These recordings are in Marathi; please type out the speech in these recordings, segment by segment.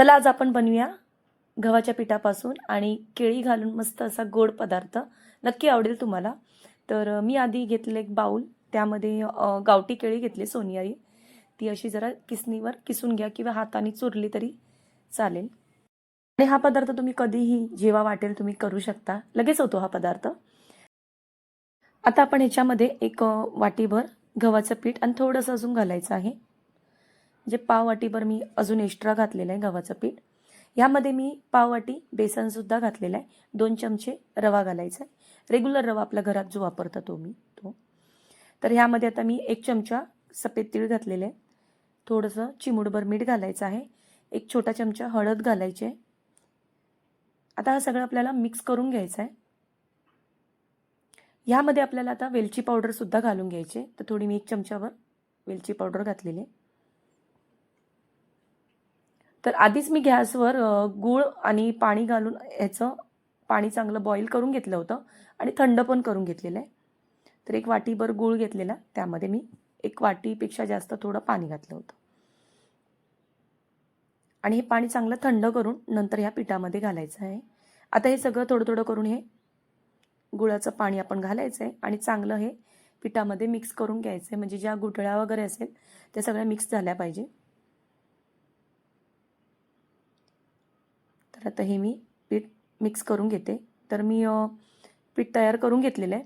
चला आज आपण बनवूया गव्हाच्या पिठापासून आणि केळी घालून मस्त असा गोड पदार्थ. नक्की आवडेल तुम्हाला. तर मी आधी घेतलेलं एक बाऊल त्यामध्ये गावठी केळी घेतली सोनियारी. ती अशी जरा किसणीवर किसून घ्या किंवा हाताने चुरली तरी चालेल. आणि हा पदार्थ तुम्ही कधीही जेव्हा वाटेल तुम्ही करू शकता. लगेच होतो हा पदार्थ. आता आपण ह्याच्यामध्ये एक वाटीभर गव्हाचं पीठ आणि थोडंसं अजून घालायचं आहे. म्हणजे पाव वाटीभर मी अजून एक्स्ट्रा घातलेलं आहे गव्हाचं पीठ. ह्यामध्ये मी पाववाटी बेसनसुद्धा घातलेलं आहे. दोन चमचे रवा घालायचा आहे. रेग्युलर रवा आपल्या घरात जो वापरता तो मी तो. तर ह्यामध्ये आता मी एक चमचा सफेद तीळ घातलेले आहे. थोडंसं चिमूडभर मीठ घालायचं आहे. एक छोटा चमचा हळद घालायची आहे. आता हा सगळं आपल्याला मिक्स करून घ्यायचं आहे. ह्यामध्ये आपल्याला आता वेलची पावडरसुद्धा घालून घ्यायची आहे. तर थोडी मी एक चमच्यावर वेलची पावडर घातलेली आहे. तर आधीच मी गॅसवर गूळ आणि पाणी घालून ह्याचं पाणी चांगलं बॉईल करून घेतलं होतं आणि थंड पण करून घेतलेलं आहे. तर एक वाटीभर गूळ घेतलेला त्यामध्ये मी एक वाटीपेक्षा जास्त थोडं पाणी घातलं होतं. आणि हे पाणी चांगलं थंड करून नंतर ह्या पिठामध्ये घालायचं आहे. आता हे सगळं थोडं थोडं करून हे गुळाचं पाणी आपण घालायचं आहे आणि चांगलं हे पिठामध्ये मिक्स करून घ्यायचं आहे. म्हणजे ज्या गुठळ्या वगैरे असेल त्या सगळ्या मिक्स झाल्या पाहिजे. तर आता हे मी पीठ मिक्स करून घेते. तर मी पीठ तयार करून घेतलेलं आहे.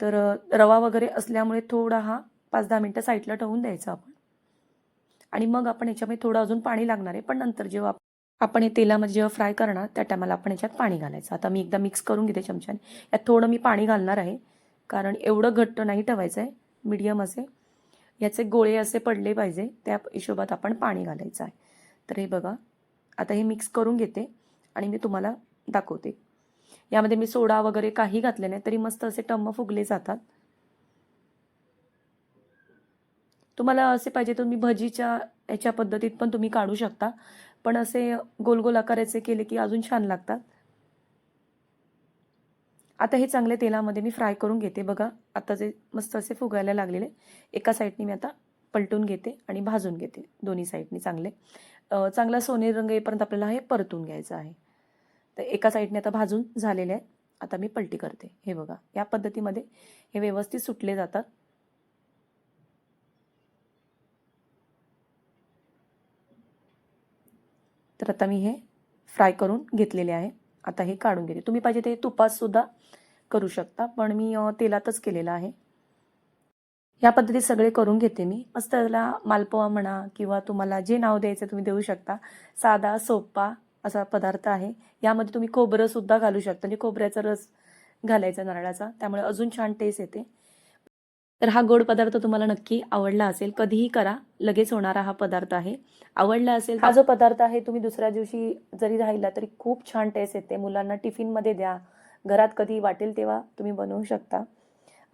तर रवा वगैरे असल्यामुळे थोडा हा पाच दहा मिनटं साईडला ठेवून द्यायचा आपण. आणि मग आपण याच्यामध्ये थोडं अजून पाणी लागणार आहे. पण नंतर जेव्हा आपण हे तेलामध्ये जेव्हा फ्राय करणार त्या टायमाला आपण याच्यात पाणी घालायचं. आता मी एकदा मिक्स करून घेते चमच्याने. यात थोडं मी पाणी घालणार आहे. कारण एवढं घट्ट नाही ठेवायचं आहे. मीडियम असे. याचे गोळे असे पडले पाहिजे. त्या हिशोबात आपण पाणी घालायचं आहे. तर हे बघा. आता हे मिक्स करून घेते. आणि मी तुम्हाला दाखवते. यामध्ये मी सोडा वगैरे काही घातले नाही तरी मस्त असे टम्म फुगले जातात. तुम्हाला असे पाहिजे तुम्ही भजीच्या याच्या पद्धतीत पण तुम्ही काढू शकता. पण असे गोल गोल आकाराचे केले की अजून छान लागतात. आता हे चांगले तेलामध्ये मी फ्राय करून घेते. बघा आता जे मस्त असे फुगायला लागलेले एका साईडनी मी आता पलटून घेते आणि भाजून घेते. दोन्ही साईडनी चांगले. चांगला सोनेरी रंग येईपर्यंत आपल्याला हे परतून घ्यायचं आहे. तर एका साईडने आता भाजून झालेले आहे आता मी पलटी करते. हे बघा या पद्धतीमध्ये हे व्यवस्थित सुटले जातात. तर आता मी हे फ्राय करून घेतलेले आहे. आता हे काढून घेते. तुम्ही पाहिजे ते तुपातसुद्धा करू शकता पण मी तेलातच केलेलं आहे. या पद्धतीत सगळे करून घेते मी. मस्त त्याला मालपोवा म्हणा किंवा तुम्हाला जे नाव द्यायचं तुम्ही देऊ शकता. साधा सोपा असा पदार्थ आहे. यामध्ये तुम्ही खोबरं सुद्धा घालू शकता. म्हणजे खोबऱ्याचा रस घालायचा नारळाचा. त्यामुळे अजून छान टेस्ट येते. तर हा गोड पदार्थ तुम्हाला नक्की आवडला असेल कधीही करा. लगेच होणारा हा पदार्थ आहे. आवडला असेल हा जो पदार्थ आहे तुम्ही दुसऱ्या दिवशी जरी राहिला तरी खूप छान टेस्ट येते. मुलांना टिफिनमध्ये द्या. घरात कधी वाटेल तेव्हा तुम्ही बनवू शकता.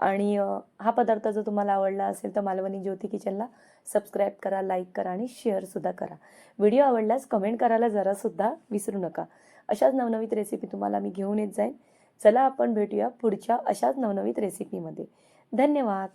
आणि हा पदार्थ जर तुम्हाला आवडला असेल तर मालवणी ज्योती किचनला सबस्क्राईब करा लाईक करा आणि शेअरसुद्धा करा. व्हिडिओ आवडल्यास कमेंट करायला जरासुद्धा विसरू नका. अशाच नवनवीत रेसिपी तुम्हाला मी घेऊन येत जाईन. चला आपण भेटूया पुढच्या अशाच नवनवीत रेसिपीमध्ये. धन्यवाद!